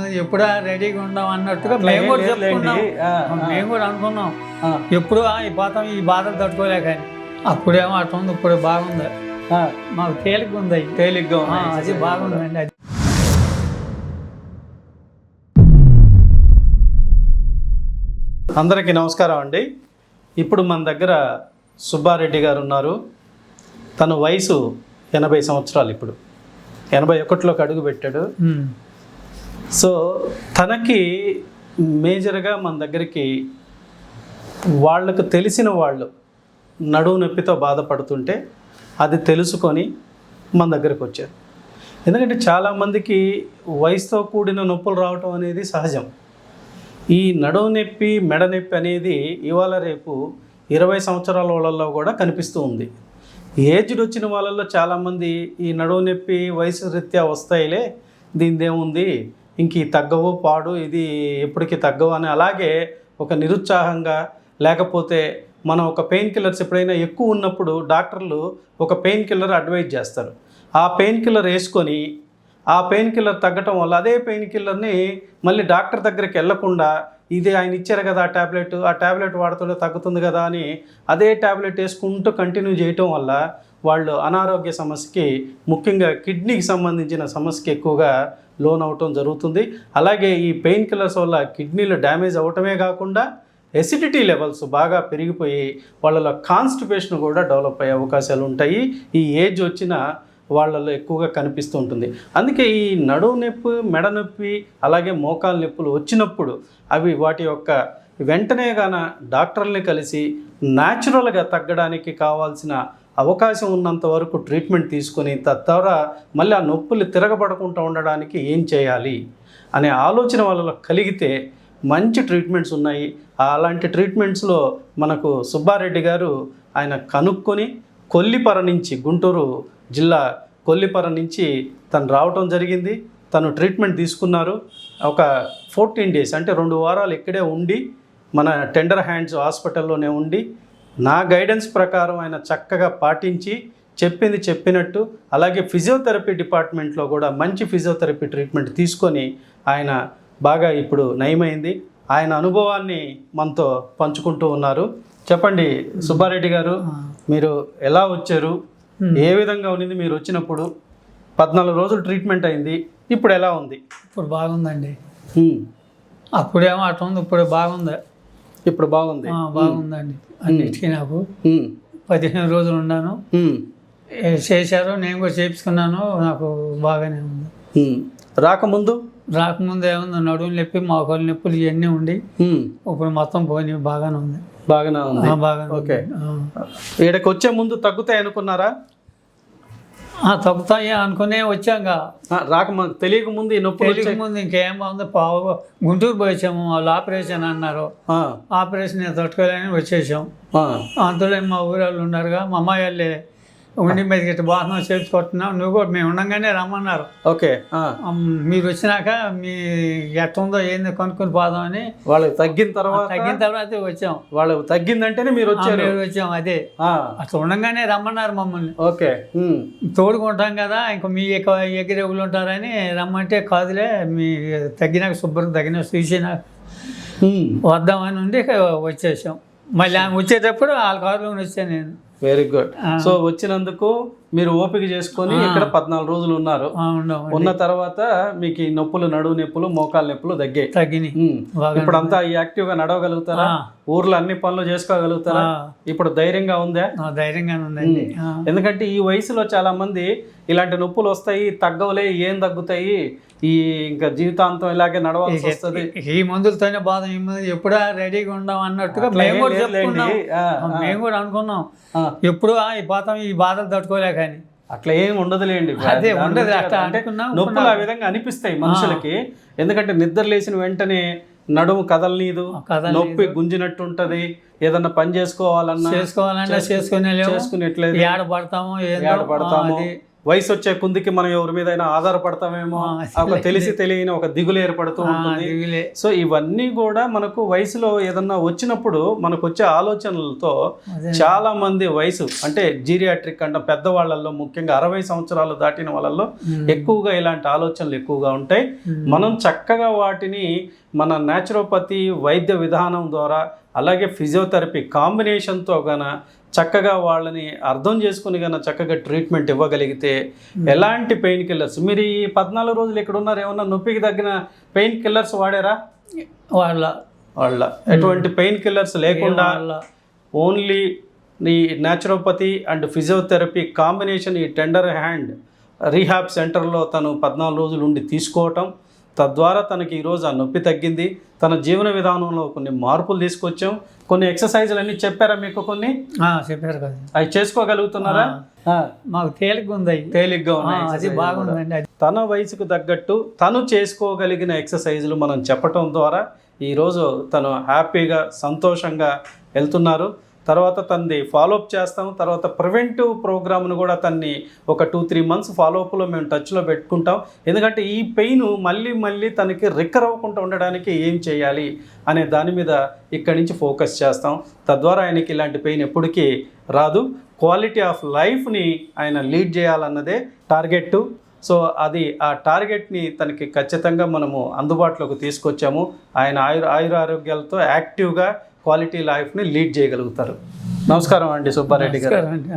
ఎప్పుడా రెడీగా ఉందాం అన్నట్టుగా మేము కూడా. చెప్పుకున్నాం. మేము కూడా అనుకున్నాం. ఎప్పుడు ఆ, ఈ బాధ ఈ బాధలు తట్టుకోలేక అప్పుడేమో అట్లా ఉంది ఇప్పుడు బాగుంది. మాకు తేలిక ఉంది. తేలిగ్గా. అది బాగుందండి అది. అందరికీ నమస్కారం అండి. ఇప్పుడు మన దగ్గర సుబ్బారెడ్డి గారు ఉన్నారు. తన వయసు ఎనభై సంవత్సరాలు ఇప్పుడు. ఎనభై ఒకటిలోకి అడుగు పెట్టాడు. సో తనకి మేజర్గా మన దగ్గరికి వాళ్ళకు తెలిసిన వాళ్ళు నడువు నొప్పితో బాధపడుతుంటే అది తెలుసుకొని మన దగ్గరకు వచ్చారు. ఎందుకంటే చాలామందికి వయసుతో కూడిన నొప్పులు రావటం అనేది సహజం. ఈ నడువు నొప్పి మెడ నొప్పి అనేది ఇవాళ రేపు ఇరవై సంవత్సరాల వాళ్ళల్లో కూడా కనిపిస్తూ ఉంది. ఏజ్డ్ వచ్చిన వాళ్ళల్లో చాలామంది ఈ నడువు నొప్పి వయసు రీత్యా వస్తాయిలే దీనిదేముంది ఇంక తగ్గవు పాడు ఇది ఎప్పటికీ తగ్గవు అని అలాగే ఒక నిరుత్సాహంగా లేకపోతే మనం ఒక పెయిన్ కిల్లర్స్ ఎప్పుడైనా ఎక్కువ ఉన్నప్పుడు డాక్టర్లు ఒక పెయిన్ కిల్లర్ అడ్వైజ్ చేస్తారు. ఆ పెయిన్ కిల్లర్ వేసుకొని ఆ పెయిన్ కిల్లర్ తగ్గటం వల్ల అదే పెయిన్ కిల్లర్ని మళ్ళీ డాక్టర్ దగ్గరికి వెళ్ళకుండా ఇది ఆయన ఇచ్చారు కదా ఆ ట్యాబ్లెట్ ఆ ట్యాబ్లెట్ వాడుతుంటే తగ్గుతుంది కదా అని అదే ట్యాబ్లెట్ వేసుకుంటూ కంటిన్యూ చేయటం వల్ల వాళ్ళు అనారోగ్య సమస్యకి ముఖ్యంగా కిడ్నీకి సంబంధించిన సమస్యకి ఎక్కువగా లోన్ అవటం జరుగుతుంది. అలాగే ఈ పెయిన్ కిల్లర్స్ వల్ల కిడ్నీలు డ్యామేజ్ అవటమే కాకుండా ఎసిడిటీ లెవెల్స్ బాగా పెరిగిపోయి వాళ్ళలో కాన్స్టిపేషన్ కూడా డెవలప్ అయ్యే అవకాశాలు ఉంటాయి. ఈ ఏజ్ వచ్చిన వాళ్ళలో ఎక్కువగా కనిపిస్తూ ఉంటుంది. అందుకే ఈ నడువు నొప్పి మెడ నొప్పి అలాగే మోకాలు నొప్పులు వచ్చినప్పుడు అవి వాటి యొక్క వెంటనే గాన డాక్టర్ని కలిసి న్యాచురల్గా తగ్గడానికి కావాల్సిన అవకాశం ఉన్నంత వరకు ట్రీట్మెంట్ తీసుకొని తద్వారా మళ్ళీ ఆ నొప్పులు తిరగబడకుండా ఉండడానికి ఏం చేయాలి అనే ఆలోచన వాళ్ళలో కలిగితే మంచి ట్రీట్మెంట్స్ ఉన్నాయి. అలాంటి ట్రీట్మెంట్స్లో మనకు సుబ్బారెడ్డి గారు ఆయన కనుక్కొని కొల్లిపర నుంచి గుంటూరు జిల్లా కొల్లిపర నుంచి తను రావటం జరిగింది. తను ట్రీట్మెంట్ తీసుకున్నారు. ఒక ఫోర్టీన్ డేస్ అంటే రెండు వారాలు ఇక్కడే ఉండి మన టెండర్ హ్యాండ్స్ హాస్పిటల్లోనే ఉండి నా గైడెన్స్ ప్రకారం ఆయన చక్కగా పాటించి చెప్పింది చెప్పినట్టు అలాగే ఫిజియోథెరపీ డిపార్ట్మెంట్లో కూడా మంచి ఫిజియోథెరపీ ట్రీట్మెంట్ తీసుకొని ఆయన బాగా ఇప్పుడు నయమైంది. ఆయన అనుభవాన్ని మనతో పంచుకుంటూ ఉన్నారు. చెప్పండి సుబ్బారెడ్డి గారు మీరు ఎలా వచ్చారు? ఏ విధంగా ఉన్నది మీరు వచ్చినప్పుడు? పద్నాలుగు రోజులు ట్రీట్మెంట్ అయింది ఇప్పుడు ఎలా ఉంది? ఇప్పుడు బాగుందండి. అప్పుడేమో అట్లా ఉంది ఇప్పుడు బాగుంది. ఇప్పుడు బాగుంది. బాగుందండి. అన్నిటికీ నాకు. పదిహేను రోజులు ఉన్నాను. చేశారు నేను కూడా చేయించుకున్నాను నాకు బాగానే ఉంది. రాకముందు? రాకముందు ఏముంది? నడుము నొప్పి మోకాలు నొప్పులు ఇవన్నీ ఉండి. ఇప్పుడు మొత్తం పోయి బాగానే ఉంది. బాగానే ఉంది. ఉంది. ఓకే. ఈడకి వచ్చే ముందు తగ్గుతాయి అనుకున్నారా? తగ్గుతాయి అనుకునే వచ్చాక ఆ, రాక ము- తెలియక ముందు వచ్చాయి. ముందు ఇంకేం బాగుంది? పావు గుంటూరు పోయి వచ్చాము వాళ్ళు ఆపరేషన్ అన్నారు. ఆపరేషన్ తట్టుకోలేని వచ్చేసాం. ఆ, అంతలో మా ఊరు వాళ్ళు ఉన్నారుగా మా అమ్మాయి వాళ్ళే. ఉండి మీద గిట్ట బాగా చేర్చుకుంటున్నాం నువ్వు కూడా మేము ఉండంగానే రమ్మన్నారు. ఓకే మీరు వచ్చినాక మీ ఎట్టుందో ఏంది కనుక్కొని పోదామని వాళ్ళకి తగ్గిన తర్వాత తగ్గిన తర్వాతే వచ్చాం. వాళ్ళకి తగ్గిందంటేనే మీరు వచ్చారు. వచ్చాం అదే. ఆ, అట్లా ఉండంగానే రమ్మన్నారు మమ్మల్ని. ఓకే. తోడుకుంటాం కదా ఇంకా మీ ఎగిరెగులు ఉంటారని రమ్మంటే కాదులే మీ తగ్గినాక శుభ్రం తగ్గిన చూసినాక. వద్దామని ఉండి వచ్చేసాం. మళ్ళీ ఆమె వచ్చేటప్పుడు వాళ్ళ కారులో వచ్చాను నేను. Very good. సో వచ్చినందుకు మీరు ఓపిక చేసుకొని ఇక్కడ పద్నాలుగు రోజులు ఉన్నారు. ఉన్నాం తర్వాత మీకు ఈ నొప్పులు నడువు నొప్పులు మోకాలు నొప్పులు తగ్గాయి. తగ్గినాయి. ఇప్పుడు అంతా యాక్టివ్గా నడవగలుగుతారా. ఊర్లో అన్ని పనులు చేసుకోగలుగుతారా? ఇప్పుడు ధైర్యంగా ఉందా? ఆ, ధైర్యంగానే ఉందండి. ఆ, ఎందుకంటే ఈ వయసులో చాలా మంది ఇలాంటి నొప్పులు వస్తాయి తగ్గవులే ఏం తగ్గుతాయి? ఈ ఇంకా జీవితాంతం ఇలాగే నడవాల్సి వస్తుంది. ఈ మందులతోనే బాధ ఈ మందులు ఎప్పుడా రెడీగా ఉందాం అన్నట్టుగా మేము కూడా. చెప్పుకున్నాం. మేము కూడా అనుకున్నాం. ఎప్పుడు ఆ, ఈ బాధ ఈ బాధలు తట్టుకోలేక అని అట్లా ఏం ఉండదులేండి. అదే ఉండదు, అంటే నొప్పులు ఆ విధంగా అనిపిస్తాయి మనుషులకి. ఎందుకంటే నిద్ర లేచిన వెంటనే నడుము కదలనీదు. నొప్పి గుంజినట్టు ఉంటది ఏదన్నా పని చేసుకోవాలన్నా చేసుకోవాలన్నా చేసుకునే చేసుకునేట్లేదు. ఏడ పడతామో ఏందో. ఏడ పడతాము వయసు వచ్చే కుందికి మనం ఎవరి మీద ఆధారపడతామేమో ఒక తెలిసి తెలియని ఒక దిగులు ఏర్పడుతూ ఉంటుంది. సో ఇవన్నీ కూడా మనకు వయసులో ఏదన్నా వచ్చినప్పుడు మనకు వచ్చే ఆలోచనలతో చాలా మంది వయసు అంటే జీరియాట్రిక్ అంటే పెద్దవాళ్ళల్లో ముఖ్యంగా అరవై సంవత్సరాలు దాటిన వాళ్ళల్లో. ఎక్కువగా ఇలాంటి ఆలోచనలు ఎక్కువగా ఉంటాయి. మనం చక్కగా వాటిని మన న్యాచురోపతి వైద్య విధానం ద్వారా అలాగే ఫిజియోథెరపీ కాంబినేషన్తో గన చక్కగా వాళ్ళని అర్థం చేసుకుని గన చక్కగా ట్రీట్మెంట్ ఇవ్వగలిగితే ఎలాంటి పెయిన్ కిల్లర్స్? మీరు ఈ పద్నాలుగు రోజులు ఇక్కడ ఉన్నారు ఏమన్నా నొప్పికి తగ్గిన పెయిన్ కిల్లర్స్ వాడారా? వాళ్ళ. వాళ్ళ. ఎటువంటి పెయిన్ కిల్లర్స్ లేకుండా ఓన్లీ ఈ న్యాచురోపతి అండ్ ఫిజియోథెరపీ కాంబినేషన్ ఈ టెండర్ హ్యాండ్ రీహాబ్ సెంటర్లో తను పద్నాలుగు రోజులు ఉండి తీసుకోవటం తద్వారా తనకి ఈరోజు ఆ నొప్పి తగ్గింది. తన జీవన విధానంలో కొన్ని మార్పులు తీసుకొచ్చాం. కొన్ని ఎక్సర్సైజులు అన్నీ చెప్పారా మీకు కొన్ని? చెప్పారు కదా. అవి చేసుకోగలుగుతున్నారా? మాకు తేలిక ఉంది. తేలిగ్గా ఉన్నాయి అది కూడా. బాగుందండి తన వయసుకు తగ్గట్టు తను చేసుకోగలిగిన ఎక్సర్సైజులు మనం చెప్పటం ద్వారా ఈరోజు తను హ్యాపీగా సంతోషంగా వెళ్తున్నారు. తర్వాత తనది ఫాలోఅప్ చేస్తాం తర్వాత ప్రివెంటివ్ ప్రోగ్రామ్ను కూడా తన్ని ఒక టూ త్రీ మంత్స్ ఫాలోఅప్లో మేము టచ్లో పెట్టుకుంటాం. ఎందుకంటే ఈ పెయిన్ మళ్ళీ మళ్ళీ తనకి రికర్ అవ్వకుండా ఉండడానికి ఏం చేయాలి అనే దాని మీద ఇక్కడి నుంచి ఫోకస్ చేస్తాం. తద్వారా ఆయనకి ఇలాంటి పెయిన్ ఎప్పటికీ రాదు. క్వాలిటీ ఆఫ్ లైఫ్ని ఆయన లీడ్ చేయాలన్నదే టార్గెట్ సో అది ఆ టార్గెట్ని తనకి ఖచ్చితంగా మనము అందుబాటులోకి తీసుకొచ్చాము. ఆయన ఆయుర ఆయుర ఆరోగ్యాలతో యాక్టివ్గా క్వాలిటీ లైఫ్ని లీడ్ చేయగలుగుతారు. నమస్కారం అండి సుబ్బారెడ్డి గారు. అండి.